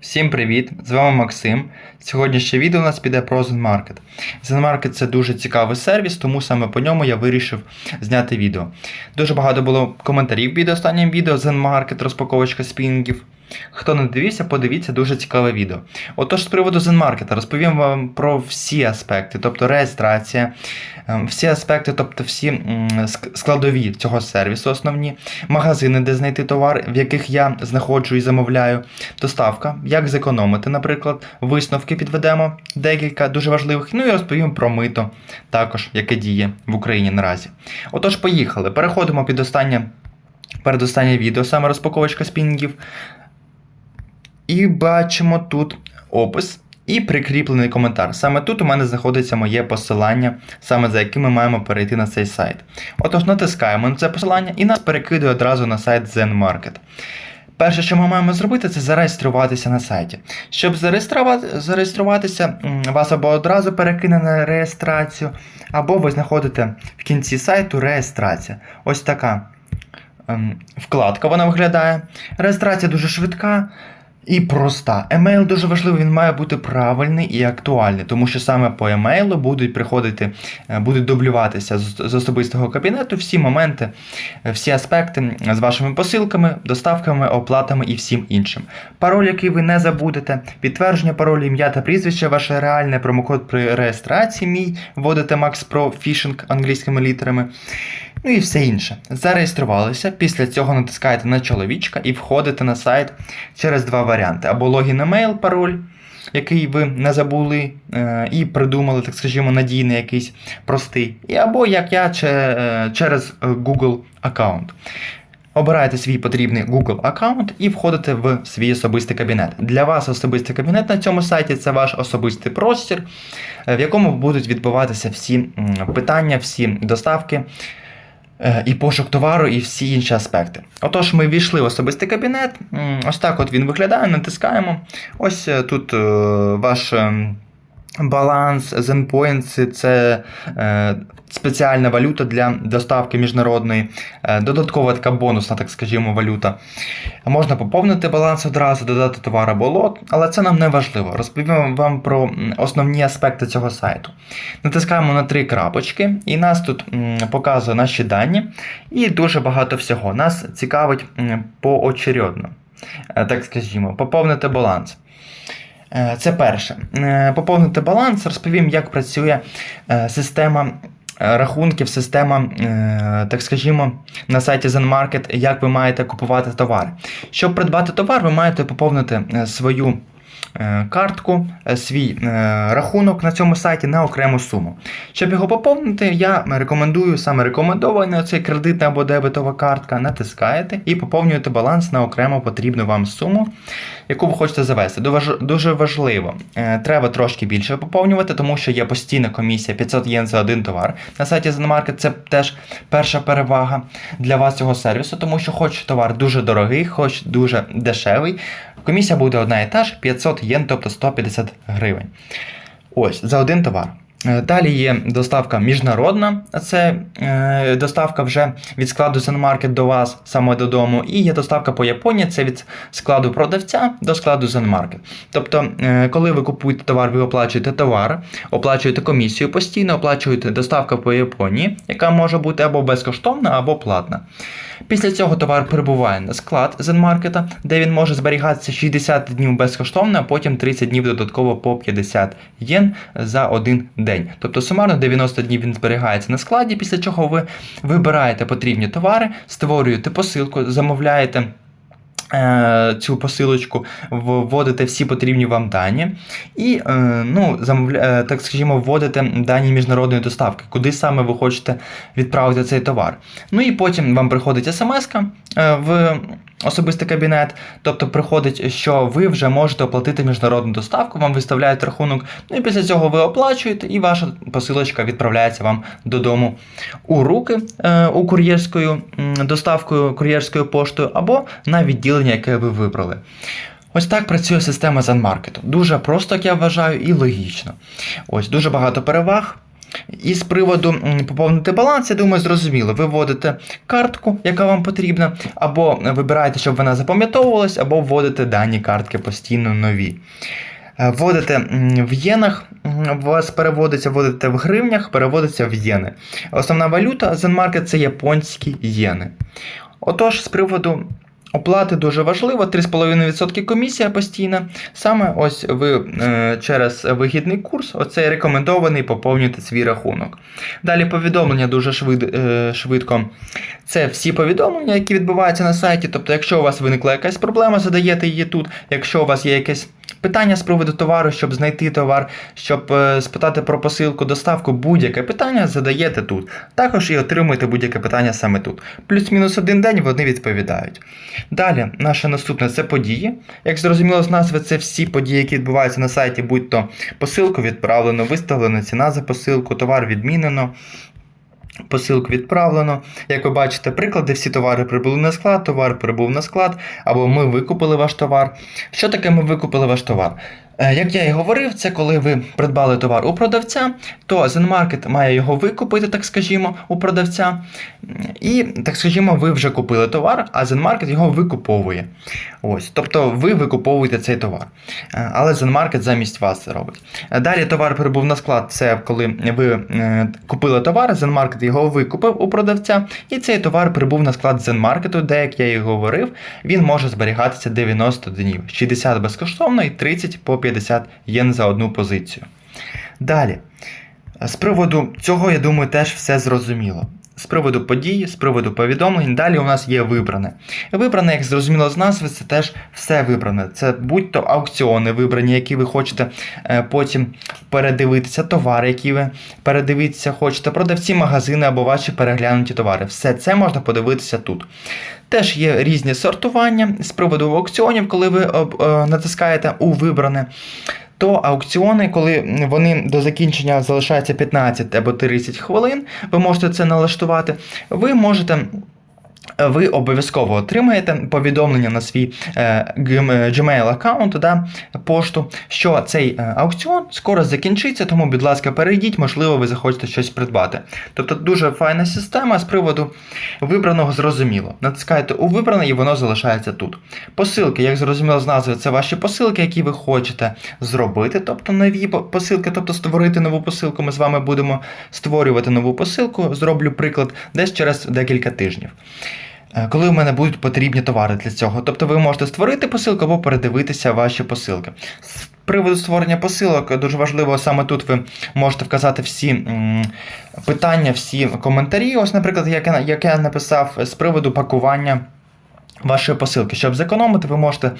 Всім привіт! З вами Максим. Сьогоднішнє відео у нас піде про ZenMarket. ZenMarket це дуже цікавий сервіс, тому саме по ньому я вирішив зняти відео. Дуже багато було коментарів під останнім відео ZenMarket, розпаковочка спінгів. Хто не дивився, подивіться дуже цікаве відео. Отож, з приводу ZenMarket розповім вам про всі аспекти, тобто реєстрація, ем, всі аспекти, тобто всі складові цього сервісу, основні, магазини, де знайти товар, в яких я знаходжу і замовляю, доставка, як зекономити, наприклад, висновки підведемо, декілька дуже важливих. Ну і розповім про мито, також яке діє в Україні наразі. Отож, поїхали. Переходимо під останнє. Передостаннє відео, саме розпаковочка спінгів. І бачимо тут опис і прикріплений коментар. Саме тут у мене знаходиться моє посилання, саме за яким ми маємо перейти на цей сайт. Отож, натискаємо на це посилання і нас перекидує одразу на сайт ZenMarket. Перше, що ми маємо зробити, це зареєструватися на сайті. Щоб зареєструвати, зареєструватися, вас або одразу перекине на реєстрацію, або ви знаходите в кінці сайту реєстрація. Ось така ем, вкладка вона виглядає. Реєстрація дуже швидка і проста. Емейл дуже важливий, він має бути правильний і актуальний, тому що саме по емейлу будуть приходити, е, будуть дублюватися з, особистого кабінету всі моменти, е, всі аспекти з вашими посилками, доставками, оплатами і всім іншим. Пароль, який ви не забудете, підтвердження паролю, ім'я та прізвище, ваше реальне промокод при реєстрації. Мій вводите Max Pro Phishing англійськими літерами. Ну і все інше. Зареєструвалися. Після цього натискаєте на чоловічка і входите на сайт через два варіанти: або логін емейл, пароль, який ви не забули е, і придумали, так скажімо, надійний якийсь простий, і або як я е, через е, Google аккаунт. Обираєте свій потрібний Google аккаунт і входите в свій особистий кабінет. Для вас особистий кабінет на цьому сайті це ваш особистий простір, в якому будуть відбуватися всі питання, всі доставки. Е, І пошук товару, і всі інші аспекти. Отож, ми ввійшли в особистий кабінет. Ось так от він виглядає, натискаємо. Ось е, тут е, ваш ем, баланс, Zenpoints – це спеціальна валюта для доставки міжнародної, е, додаткова така бонусна, так скажімо, валюта. Можна поповнити баланс одразу, додати товар або лот, але це нам не важливо. Розповім вам про основні аспекти цього сайту. Натискаємо на три крапочки, і нас тут показує наші дані, і дуже багато всього. Нас цікавить поочередно, е, так скажімо, поповнити баланс. Е, Це перше. Поповнити баланс, розповім, як працює система. Е, Рахунків, система, е, так скажімо, на сайті ZenMarket, як ви маєте купувати товар. Щоб придбати товар, ви маєте поповнити е, свою картку, е, свій е, рахунок на цьому сайті на окрему суму. Щоб його поповнити, я рекомендую саме рекомендований оцей кредитна або дебетова картка. Натискаєте і поповнюєте баланс на окремо потрібну вам суму, яку ви хочете завести. Дуже- важливо. е, Треба трошки більше поповнювати, тому що є постійна комісія 500 єн за один товар. На сайті ZenMarket це теж перша перевага для вас цього сервісу, тому що хоч товар дуже дорогий, хоч дуже дешевий, комісія буде одна і та ж 500 єн, тобто 150 гривень. Ось за один товар. Е, Далі є доставка міжнародна, це е, доставка вже від складу ZenMarket до вас саме додому. І є доставка по Японії, це від складу продавця до складу ZenMarket. Тобто, е, коли ви купуєте товар, ви оплачуєте товар, оплачуєте комісію постійно, оплачуєте доставку по Японії, яка може бути або безкоштовна, або платна. Після цього товар прибуває на склад Зенмаркета, де він може зберігатися 60 днів безкоштовно, а потім 30 днів додатково по 50 єн за один день. Тобто сумарно 90 днів він зберігається на складі, після чого ви вибираєте потрібні товари, створюєте посилку, замовляєте. Е, Цю посилочку вводите всі потрібні вам дані і е, ну, замовля... е, так скажімо, вводите дані міжнародної доставки, куди саме ви хочете відправити цей товар. Ну і потім вам приходить смс в особистий кабінет, тобто приходить, що ви вже можете оплатити міжнародну доставку, вам виставляють рахунок, ну і після цього ви оплачуєте, і ваша посилочка відправляється вам додому у руки е, у кур'єрською доставкою, кур'єрською поштою або на відділення, яке ви вибрали. Ось так працює система ZenMarket. Дуже просто, як я вважаю, і логічно. Ось дуже багато переваг. І з приводу поповнити баланс, я думаю, зрозуміло. Ви вводите картку, яка вам потрібна, або вибираєте, щоб вона запам'ятовувалась, або вводите дані картки постійно нові. Е, Вводите в єнах, у вас переводиться, вводите в гривнях, переводиться в єни. Основна валюта ZenMarket це японські єни. Отож, з приводу оплати дуже важливо, 3,5% комісія постійна. Саме ось ви е, через вигідний курс, оцей рекомендований поповнюєте свій рахунок. Далі повідомлення дуже швид, е, швидко. Це всі повідомлення, які відбуваються на сайті. Тобто, якщо у вас виникла якась проблема, задаєте її тут. Якщо у вас є якесь питання з приводу товару, щоб знайти товар, щоб е, спитати про посилку, доставку, будь-яке питання задаєте тут. Також і отримуєте будь-яке питання саме тут. Плюс-мінус один день вони відповідають. Далі, наше наступне це події. Як зрозуміло з назви, це всі події, які відбуваються на сайті, будь то посилку відправлено, виставлена ціна за посилку, товар відмінено. Посилку відправлено. Як ви бачите, приклади, всі товари прибули на склад, товар прибув на склад, або ми викупили ваш товар. Що таке ми викупили ваш товар? Е, Як я і говорив, це коли ви придбали товар у продавця, то ZenMarket має його викупити, так скажімо, у продавця. І, так скажімо, ви вже купили товар, а ZenMarket його викуповує. Ось, тобто ви викуповуєте цей товар. Е, Але ZenMarket замість вас це робить. Е, Далі товар прибув на склад, це коли ви купили товар, ZenMarket його викупив у продавця, і цей товар прибув на склад ZenMarket, де, як я і говорив, він може зберігатися 90 днів, 60 безкоштовно і 30 по 50 єн за одну позицію. Далі. З приводу цього, я думаю, теж все зрозуміло. З приводу подій, з приводу повідомлень, далі у нас є вибране. Вибране, як зрозуміло з назви, це теж все вибране. Це будь-то аукціони вибрані, які ви хочете е, потім передивитися, товари, які ви передивитися хочете, продавці, магазини або ваші переглянуті товари. Все це можна подивитися тут. Теж є різні сортування з приводу аукціонів, коли ви об- е, натискаєте у вибране. То аукціони, коли вони до закінчення залишаються 15 або 30 хвилин, ви можете це налаштувати. Ви можете. Ви обов'язково отримаєте повідомлення на свій е, е, Gmail аккаунт, да, пошту, що цей е, аукціон скоро закінчиться, тому, будь ласка, перейдіть, можливо, ви захочете щось придбати. Тобто дуже файна система з приводу вибраного зрозуміло. Натискаєте у вибране і воно залишається тут. Посилки, як зрозуміло з назви, це ваші посилки, які ви хочете зробити, тобто нові посилки, тобто створити нову посилку. Ми з вами будемо створювати нову посилку. Зроблю приклад десь через декілька тижнів. Е, Коли в мене будуть потрібні товари для цього. Тобто ви можете створити посилку або передивитися ваші посилки. З приводу створення посилок дуже важливо саме тут ви можете вказати всі питання, всі коментарі. Ось, наприклад, як я, як я написав з приводу пакування. Вашої посилки, щоб зекономити, ви можете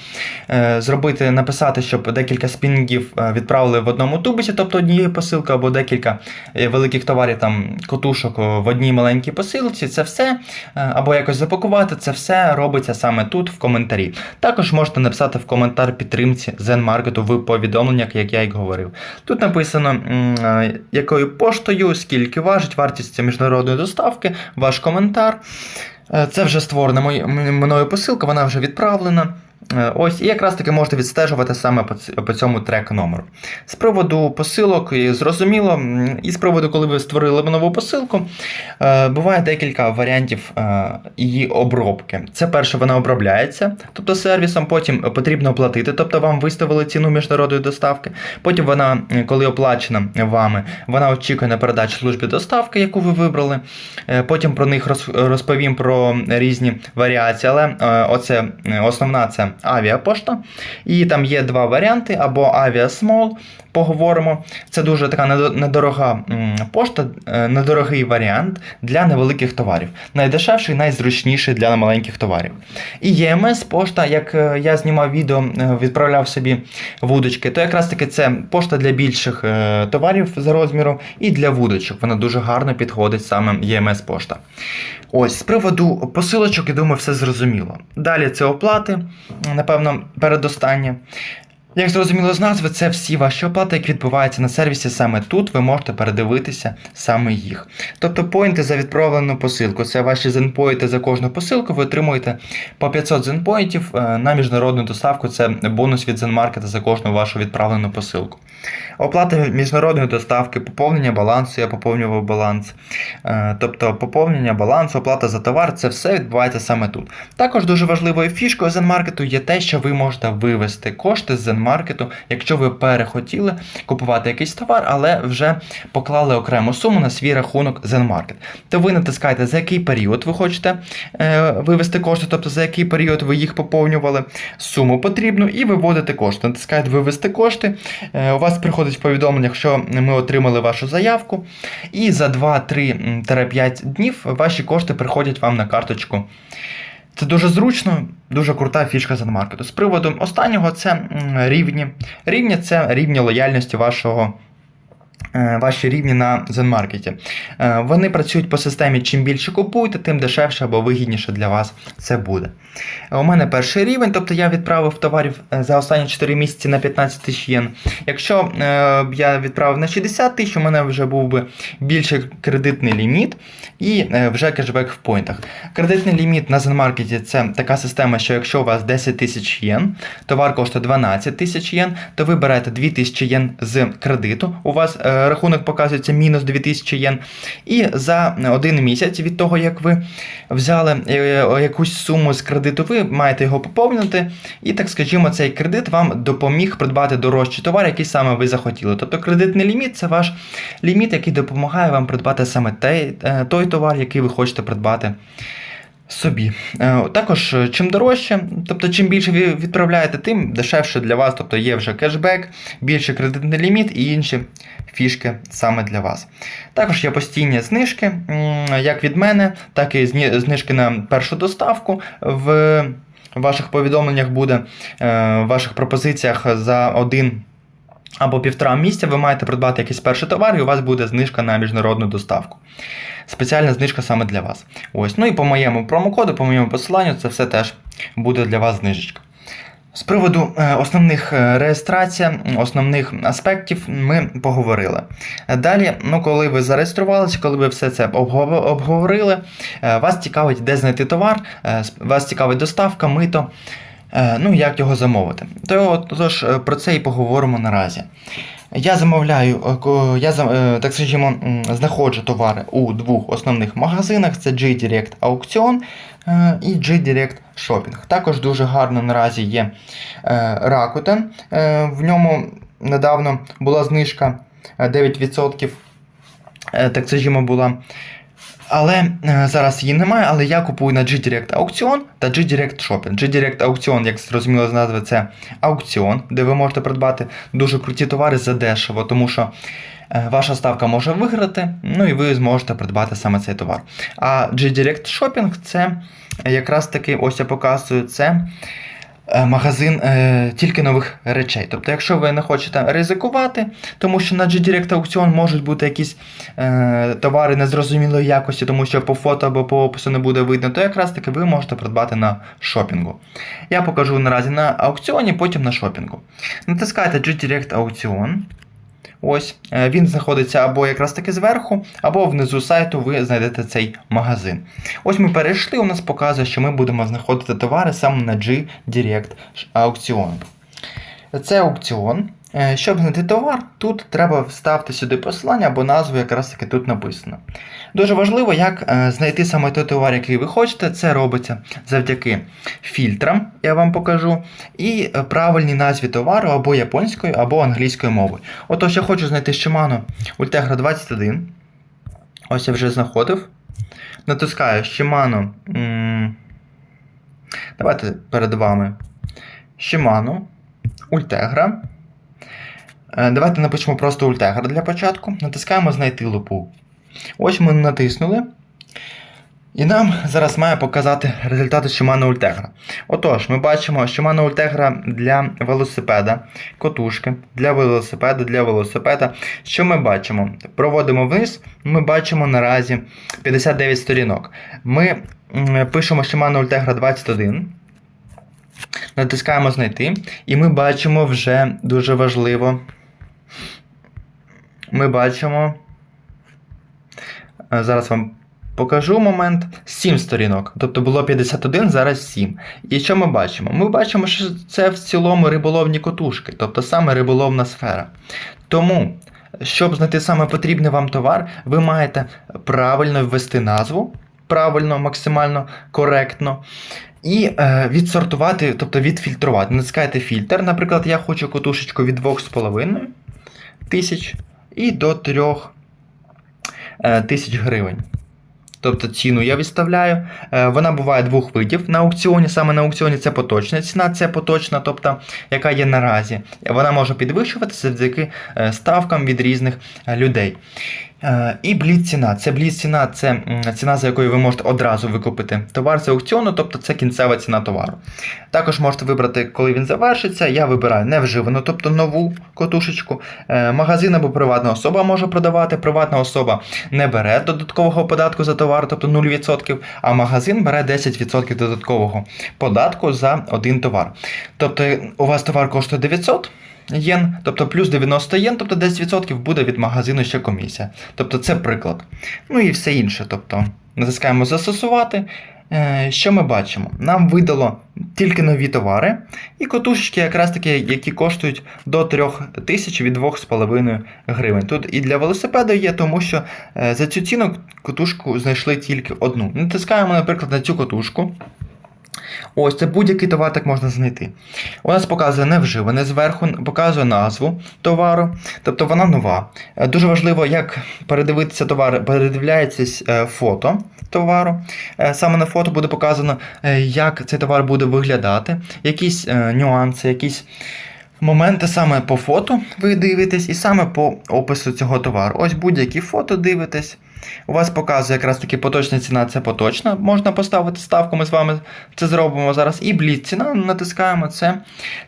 е, зробити, написати, щоб декілька спінгів е, відправили в одному тубусі, тобто однієї посилки, або декілька е, великих товарів, там котушок в одній маленькій посилці. Це все, або якось запакувати, це все робиться саме тут, в коментарі. Також можете написати в коментар підтримці Zen-маркету в повідомленнях, як я і говорив. Тут написано, якою поштою, скільки важить, вартість міжнародної доставки, ваш коментар. Е, Це вже створена мною посилка, вона вже відправлена. Е, Ось, і якраз таки можете відстежувати саме по, цьому трек номеру. З приводу посилок, зрозуміло, і з приводу, коли ви створили нову посилку, е, буває декілька варіантів е, її обробки. Це перше, вона обробляється, тобто сервісом, потім потрібно оплатити, тобто вам виставили ціну міжнародної доставки. Потім вона, коли оплачена вами, вона очікує на передачу службі доставки, яку ви вибрали. Потім про них розповім про різні варіації, але оце основна це авіапошта. І там є два варіанти: або авіасмол. Поговоримо. Це дуже така недорога пошта, е, недорогий варіант для невеликих товарів. Найдешевший, найзручніший для маленьких товарів. І ЄМС пошта, як е, я знімав відео, е, відправляв собі вудочки, то якраз таки це пошта для більших товарів за розміром і для вудочок. Вона дуже гарно підходить саме ЄМС пошта. Ось, з приводу посилочок, я думаю, все зрозуміло. Далі це оплати, напевно, передостання. Як зрозуміло з назви, це всі ваші оплати, які відбуваються на сервісі саме тут, ви можете передивитися саме їх. Тобто поінти за відправлену посилку. Це ваші зенпоїнти за кожну посилку. Ви отримуєте по 500 зенпоїнтів е, на міжнародну доставку. Це бонус від зенмаркета за кожну вашу відправлену посилку. Оплата міжнародної доставки, поповнення балансу, я поповнював баланс. Е, Тобто поповнення балансу, оплата за товар це все відбувається саме тут. Також дуже важливою фішкою Zenmarket є те, що ви можете вивести кошти з Zenmarket, якщо ви перехотіли купувати якийсь товар, але вже поклали окрему суму на свій рахунок Zenmarket. То ви натискаєте, за який період ви хочете е, вивести кошти, тобто за який період ви їх поповнювали, суму потрібну, і виводите кошти. Натискаєте вивести кошти. Е, у вас приходить повідомлення, що ми отримали вашу заявку, і за 2-3-5 днів ваші кошти приходять вам на карточку. Це дуже зручно, дуже крута фішка Zenmarket. З приводу останнього це рівні. Рівні це рівні лояльності вашого. Е, Ваші рівні на. Е, Вони працюють по системі: чим більше купуєте, тим дешевше або вигідніше для вас це буде. Е, У мене перший рівень, тобто я відправив товарів е, за останні 4 місяці на 15 тисяч єн. Якщо е, б я відправив на 60 тисяч, у мене вже був би більший кредитний ліміт і е, вже кешбек в поінтах. Кредитний ліміт на Zenmarket це така система, що якщо у вас 10 тисяч єн, товар коштує 12 тисяч єн, то ви берете 2 тисячі єн з кредиту. У вас е, рахунок показується мінус 2 тисячі єн. І за один місяць від того, як ви взяли е, якусь суму з кредиту, ви маєте його поповнити. І так скажімо, цей кредит вам допоміг придбати дорожчий товар, який саме ви захотіли. Тобто кредитний ліміт це ваш ліміт, який допомагає вам придбати саме той, е, той товар, який ви хочете придбати. Собі. Е, Також, е, чим дорожче, тобто чим більше ви відправляєте, тим дешевше для вас, тобто є вже кешбек, більший кредитний ліміт і інші фішки саме для вас. Також є постійні знижки, як від мене, так і знижки на першу доставку. В ваших повідомленнях буде, е, в ваших пропозиціях за один або півтора місця ви маєте придбати якийсь перший товар, і у вас буде знижка на міжнародну доставку. Спеціальна знижка саме для вас. Ось. Ну і по моєму промокоду, по моєму посиланню, це все теж буде для вас знижечка. З приводу е, основних е, реєстрацій, основних аспектів ми поговорили. Далі, ну, коли ви зареєструвалися, коли ви все це обговорили, е, вас цікавить, де знайти товар, вас цікавить доставка, мито, ну як його замовити. То, тож е, про це і поговоримо наразі. Я замовляю, е, я е, так скажімо, знаходжу товари у двох основних магазинах: це G-Direct е, і G-Direct Shopping. Також дуже гарно наразі є е, Rakuten. Е, В ньому недавно була знижка е, 9%. е, Так скажімо, була. Але е, зараз її немає, але я купую на G-Direct Auktion та G-Direct Shopping. G-Direct Auktion, як зрозуміло з назви, це аукціон, де ви можете придбати дуже круті товари за дешево, тому що е, ваша ставка може виграти, ну і ви зможете придбати саме цей товар. А G-Direct Shopping це якраз таки, ось я показую, це магазин е, тільки нових речей. Тобто, якщо ви не хочете ризикувати, тому що на G-Direct Auktion можуть бути якісь е, товари незрозумілої якості, тому що по фото або по опису не буде видно, то якраз таки ви можете придбати на шопінгу. Я покажу наразі на аукціоні, потім на шопінгу. Натискайте G-Direct Auktion. Ось, е, він знаходиться або якраз таки зверху, або внизу сайту ви знайдете цей магазин. Ось ми перейшли, у нас показує, що ми будемо знаходити товари саме на G-Direct аукціон. Це аукціон. Е, Щоб знайти товар, тут треба вставити сюди посилання або назву, якраз таки тут написано. Дуже важливо, як е, знайти саме той товар, який ви хочете. Це робиться завдяки фільтрам, я вам покажу, і е, правильній назві товару або японською, або англійською мовою. Отож, я хочу знайти Shimano Ultegra 21. Ось я вже знаходив. Натискаю Shimano. Давайте перед вами. Shimano Ultegra. Е, Давайте напишемо просто Ultegra для початку. Натискаємо знайти лупу. Ось ми натиснули. І нам зараз має показати результати Shimano Ultegra. Отож, ми бачимо Shimano Ultegra для велосипеда, котушки для велосипеда, для велосипеда. Що ми бачимо? Проводимо вниз, ми бачимо наразі 59 сторінок. Ми пишемо Shimano Ultegra 21. натискаємо знайти, і ми бачимо вже дуже важливо. Ми бачимо. е, Зараз вам покажу момент. 7 сторінок. Тобто було 51, зараз 7. І що ми бачимо? Ми бачимо, що це в цілому риболовні котушки, тобто саме риболовна сфера. Тому, щоб знайти саме потрібний вам товар, ви маєте правильно ввести назву, правильно, максимально коректно. І е, відсортувати, тобто відфільтрувати. Натискаєте фільтр. Наприклад, я хочу котушечку від 2,5 тисяч і до 3 е, тисяч гривень. Тобто ціну я відставляю. Е, Вона буває двох видів на аукціоні. Саме на аукціоні це поточна ціна, це поточна, тобто яка є наразі. Вона може підвищуватися завдяки е, ставкам від різних людей. Е, І бліц ціна. Це бліц ціна, це ціна, за якою ви можете одразу викупити товар з аукціону, тобто це кінцева ціна товару. Також можете вибрати, коли він завершиться. Я вибираю невживану, тобто нову котушечку. Е, Магазин або приватна особа може продавати. Приватна особа не бере додаткового податку за товар, тобто 0%, а магазин бере 10% додаткового податку за один товар. Тобто у вас товар коштує 900 єн, тобто плюс 90 єн, тобто 10% буде від магазину ще комісія. Тобто це приклад. Ну і все інше. Тобто натискаємо застосувати. Е, Що ми бачимо? Нам видало тільки нові товари і котушечки, якраз таки, які коштують до 3 тисяч від 2,5 гривень. Тут і для велосипеда є, тому що е, за цю ціну котушку знайшли тільки одну. Натискаємо, наприклад, на цю котушку. Ось це будь-який товар так можна знайти. У нас показує невживане зверху, показує назву товару, тобто вона нова. Е, Дуже важливо, як передивитися товар, передивляється е, фото товару. Е, Саме на фото буде показано, як цей товар буде виглядати, якісь нюанси, якісь. Моменти саме по фото ви дивитесь, і саме по опису цього товару. Ось будь-які фото дивитесь. У вас показує якраз таки поточна ціна, це поточна. Можна поставити ставку, ми з вами це зробимо зараз. І бліц ціна натискаємо, це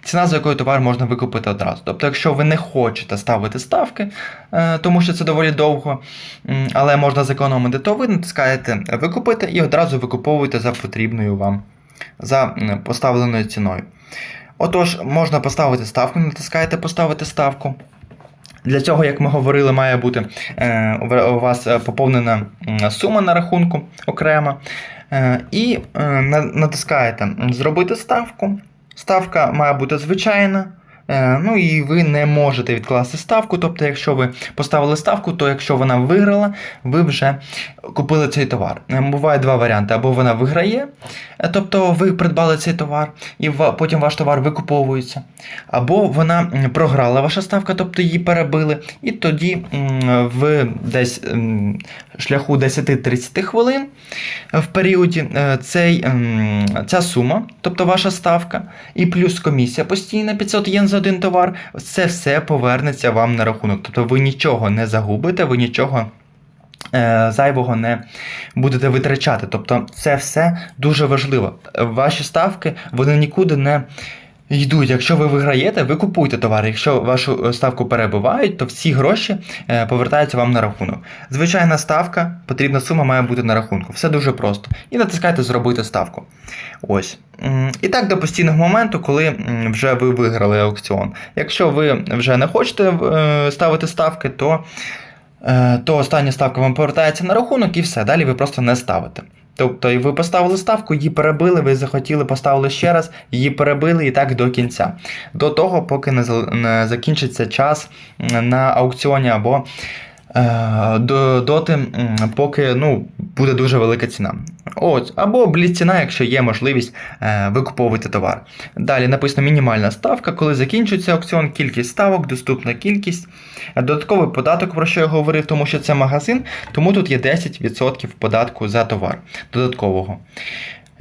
ціна, за якою товар можна викупити одразу. Тобто, якщо ви не хочете ставити ставки, е, тому що це доволі довго, але можна зекономити, то ви натискаєте викупити і одразу викуповуєте за потрібною вам, за поставленою ціною. Отож, можна поставити ставку, натискаєте поставити ставку. Для цього, як ми говорили, має бути е, у вас е, поповнена сума на рахунку окрема. Е, і натискаєте Зробити ставку. Ставка має бути звичайна. Е, Ну і ви не можете відкласти ставку. Тобто, якщо ви поставили ставку, то якщо вона виграла, ви вже купили цей товар. Е, Буває два варіанти: або вона виграє, е, тобто ви придбали цей товар, і потім ваш товар викуповується, або вона програла ваша ставка, тобто її перебили, і тоді в десь шляху 10-30 хвилин в періоді цей, ця сума, тобто ваша ставка, і плюс комісія постійна 500 єн за один товар, це все повернеться вам на рахунок. Тобто ви нічого не загубите, ви нічого. е, Зайвого не будете витрачати. Тобто це все дуже важливо. Ваші ставки вони нікуди не йдуть. Якщо ви виграєте, ви купуйте товар. Якщо вашу е, ставку перебивають, то всі гроші е, повертаються вам на рахунок. Звичайна ставка, потрібна сума має бути на рахунку. Все дуже просто. І натискайте зробити ставку. Ось. І так до постійного моменту, коли вже ви виграли аукціон. Якщо ви вже не хочете е, ставити ставки, то, то остання ставка вам повертається на рахунок і все. Далі ви просто не ставите. Тобто і ви поставили ставку, її перебили, ви захотіли, поставили ще раз, її перебили і так до кінця. До того, поки не, закінчиться час на аукціоні або доти, поки ну, буде дуже велика ціна. Ось, або бліц ціна, якщо є можливість е, викуповувати товар. Далі написано мінімальна ставка, коли закінчується аукціон, кількість ставок, доступна кількість, Е, додатковий податок, про що я говорив, тому що це магазин, тому тут є 10% податку за товар додаткового.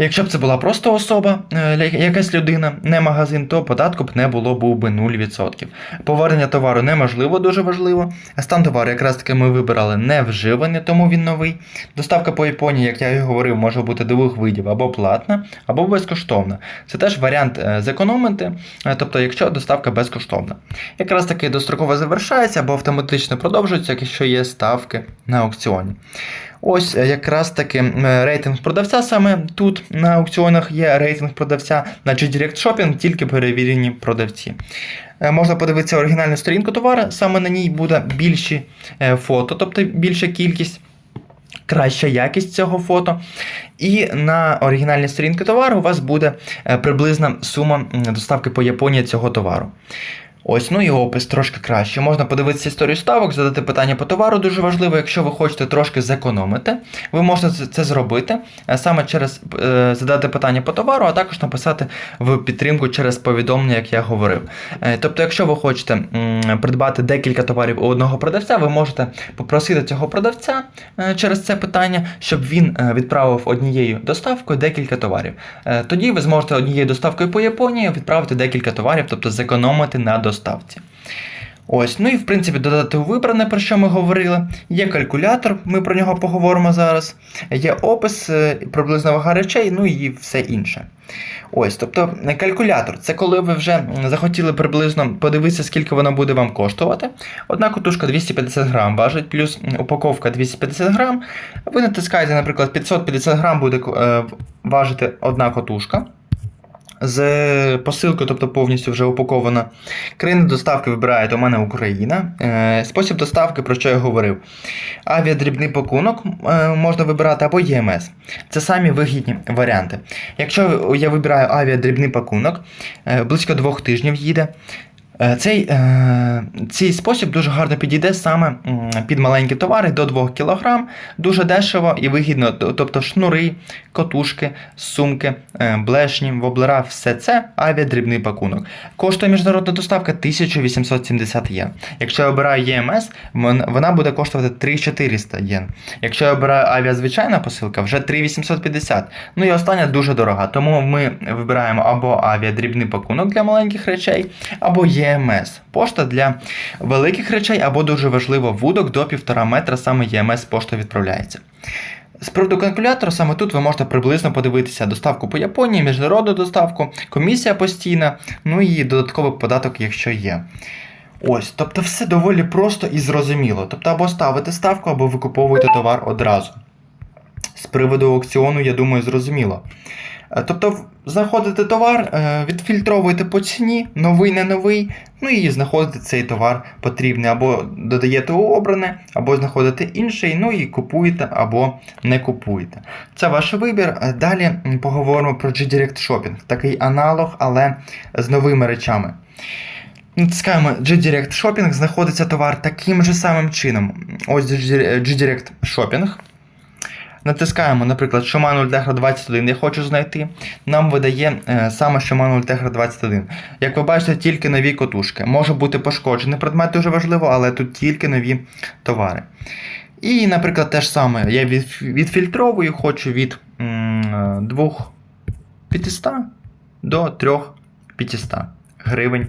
Якщо б це була просто особа, е, якась людина, не магазин, то податку б не було був би 0%. Повернення товару неможливо, дуже важливо. Стан товару якраз таки ми вибирали не вживаний, тому він новий. Доставка по Японії, як я і говорив, може бути двох видів або платна, або безкоштовна. Це теж варіант е, зекономити, е, тобто якщо доставка безкоштовна. Якраз таки достроково завершається або автоматично продовжується, якщо є ставки на аукціоні. Ось е, якраз таки рейтинг продавця саме тут на аукціонах є рейтинг продавця на G-Direct Shopping, тільки перевірені продавці. Е, Можна подивитися оригінальну сторінку товару, саме на ній буде більші е, фото, тобто більша кількість. Краща якість цього фото. І на оригінальній сторінці товару у вас буде е, приблизна сума доставки по Японії цього товару. Ось, ну і опис трошки краще. Можна подивитися історію ставок, задати питання по товару. Дуже важливо, якщо ви хочете трошки зекономити, ви можете це- зробити е, саме через е, задати питання по товару, а також написати в підтримку через повідомлення, як я говорив. Е, Тобто, якщо ви хочете м, придбати декілька товарів у одного продавця, ви можете попросити цього продавця е, через це питання, щоб він е, відправив однією доставкою декілька товарів. Е, Тоді ви зможете однією доставкою по Японії відправити декілька товарів, тобто зекономити на доставці. Ось, ну і в принципі додати у вибране, про що ми говорили. Є калькулятор, ми про нього поговоримо зараз. Є опис, е, приблизна вага речей, ну і все інше. Ось, тобто е, калькулятор це коли ви вже захотіли приблизно подивитися, скільки воно буде вам коштувати. Одна кутушка 250 грам важить, плюс упаковка 250 грам. Ви натискаєте, наприклад, 550 грам буде е, важити одна котушка. З посилкою, тобто повністю вже упакована. Країна доставки вибираєте у мене Україна. Е, Спосіб доставки, про що я говорив. Авіадрібний пакунок е, можна вибирати або ЄМС. Це самі вигідні варіанти. Якщо я вибираю авіадрібний пакунок, е, близько двох тижнів їде. Е, Цей, е, цей спосіб дуже гарно підійде саме під маленькі товари до 2 кг, дуже дешево і вигідно. Тобто шнури, котушки, сумки, е, блешні, воблера, все це авіадрібний пакунок. Коштує міжнародна доставка 1870 єн. Якщо я обираю ЄМС, вона буде коштувати 3400 єн. Якщо я обираю авіазвичайна посилка, вже 3850. Ну і остання дуже дорога. Тому ми вибираємо або авіадрібний пакунок для маленьких речей, або ЄМС. Пошта для великих речей, або дуже важливо вудок до 1,5 метра саме ЄМС пошта відправляється. З приводу калькулятора, саме тут ви можете приблизно подивитися доставку по Японії, міжнародну доставку, комісія постійна, ну і додатковий податок, якщо є. Ось, тобто все доволі просто і зрозуміло. Тобто або ставите ставку, або викуповуєте товар одразу. З приводу аукціону, я думаю, зрозуміло. Е, Тобто, знаходите товар, е, відфільтровуєте по ціні, новий, не новий, ну і знаходите цей товар потрібний, або додаєте у обране, або знаходите інший, ну і купуєте або не купуєте. Це ваш вибір. Е, Далі поговоримо про G-Direct Shopping, такий аналог, але з новими речами. Натискаємо G-Direct Shopping, знаходиться товар таким же самим чином. Ось G-Direct Shopping. Натискаємо, наприклад, Shimano Ultegra 21 я хочу знайти. Нам видає е, саме Shimano Ultegra 21. Як ви бачите, тільки нові котушки. Може бути пошкоджений предмет дуже важливо, але тут тільки нові товари. І, наприклад, те ж саме. Я від, відфільтровую, хочу від 2500 до 3500 гривень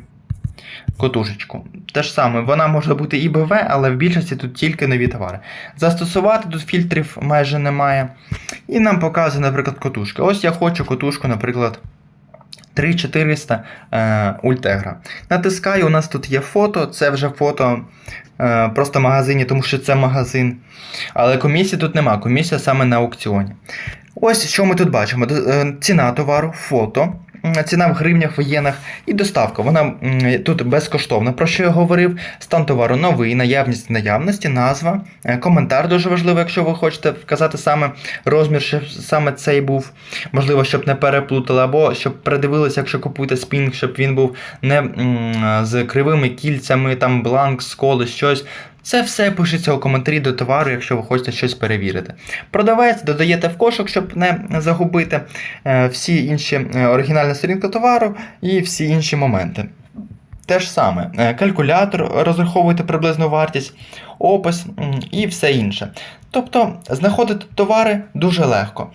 котушечку. Те ж саме, вона може бути і БВ, але в більшості тут тільки нові товари. Застосувати тут фільтрів майже немає. І нам показує, наприклад, котушки. Ось я хочу котушку, наприклад. 3400 е, Ультегра. Натискаю, у нас тут є фото, це вже фото е, просто магазині, тому що це магазин. Але комісії тут нема, комісія саме на аукціоні. Ось що ми тут бачимо: е, ціна товару, фото, ціна в гривнях, в єнах і доставка. Вона тут безкоштовна, про що я говорив. Стан товару новий, наявність наявності, назва, е, коментар дуже важливо, якщо ви хочете вказати саме розмір, щоб саме цей був. Можливо, щоб не переплутали, або щоб передивилися, якщо купуєте спінг, щоб він був не з кривими кільцями, там бланк, сколи, щось. Це все пишеться у коментарі до товару, якщо ви хочете щось перевірити. Продавець додаєте в кошик, щоб не загубити е, всі інші е, оригінальні сторінки товару і всі інші моменти. Те ж саме, е, калькулятор, розраховуєте приблизну вартість, опис і все інше. Тобто знаходити товари дуже легко.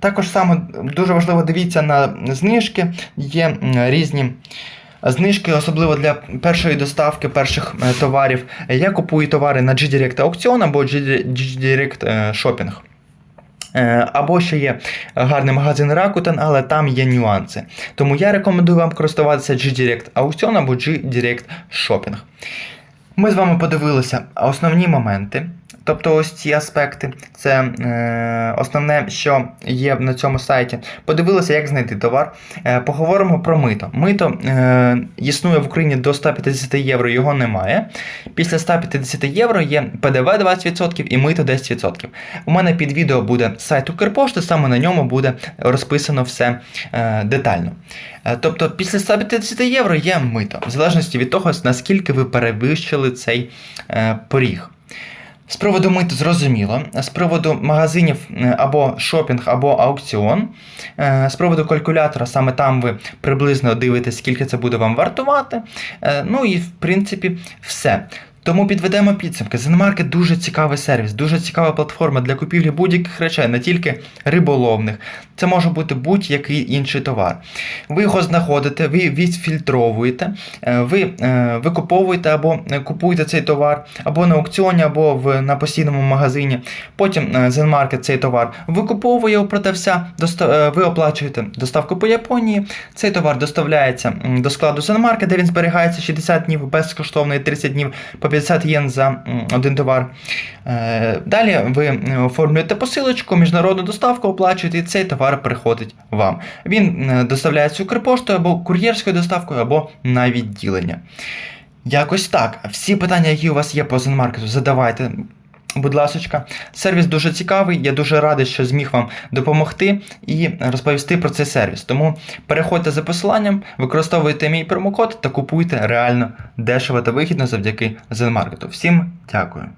Також саме дуже важливо дивіться на знижки, є різні. Знижки, особливо для першої доставки перших е, товарів. Я купую товари на G-Direct аукціон або G-Direct е, Shopping. Е, Або ще є гарний магазин Rakuten, але там є нюанси. Тому я рекомендую вам користуватися G-Direct аукціон або G-Direct Shopping. Ми з вами подивилися основні моменти. Тобто ось ці аспекти, це е, основне, що є на цьому сайті. Подивилися, як знайти товар. Е, поговоримо про мито. Мито е, існує в Україні до 150 євро, його немає. Після 150 євро є ПДВ 20% і мито 10%. У мене під відео буде сайт Укрпошти, саме на ньому буде розписано все е, детально. Е, Тобто після 150 євро є мито, в залежності від того, наскільки ви перевищили цей е, поріг. З приводу мит зрозуміло. З приводу магазинів е, або шопінг, або аукціон. Е, З приводу калькулятора, саме там ви приблизно дивитесь, скільки це буде вам вартувати. Е, Ну і в принципі все. Тому підведемо підсумки. Зенмаркет дуже цікавий сервіс, дуже цікава платформа для купівлі будь-яких речей, не тільки риболовних. Це може бути будь-який інший товар. Ви його знаходите, ви відфільтровуєте, е, ви е, викуповуєте або е, купуєте цей товар, або на аукціоні, або в, на постійному магазині. Потім Zenmarket цей товар викуповує продавця, ви оплачуєте доставку по Японії. Цей товар доставляється до складу Zenmarket, де він зберігається 60 днів безкоштовно і 30 днів по 50 єн за один товар. Е, Далі ви оформлюєте посилочку, міжнародну доставку оплачуєте, і цей товар приходить вам. Він е, доставляється Укрпоштою або кур'єрською доставкою, або на відділення. Якось так. Всі питання, які у вас є по Зенмаркету, задавайте. Будь ласочка, сервіс дуже цікавий. Я дуже радий, що зміг вам допомогти і розповісти про цей сервіс. Тому переходьте за посиланням, використовуйте мій промокод та купуйте реально дешево та вигідно завдяки Zenmarket. Всім дякую.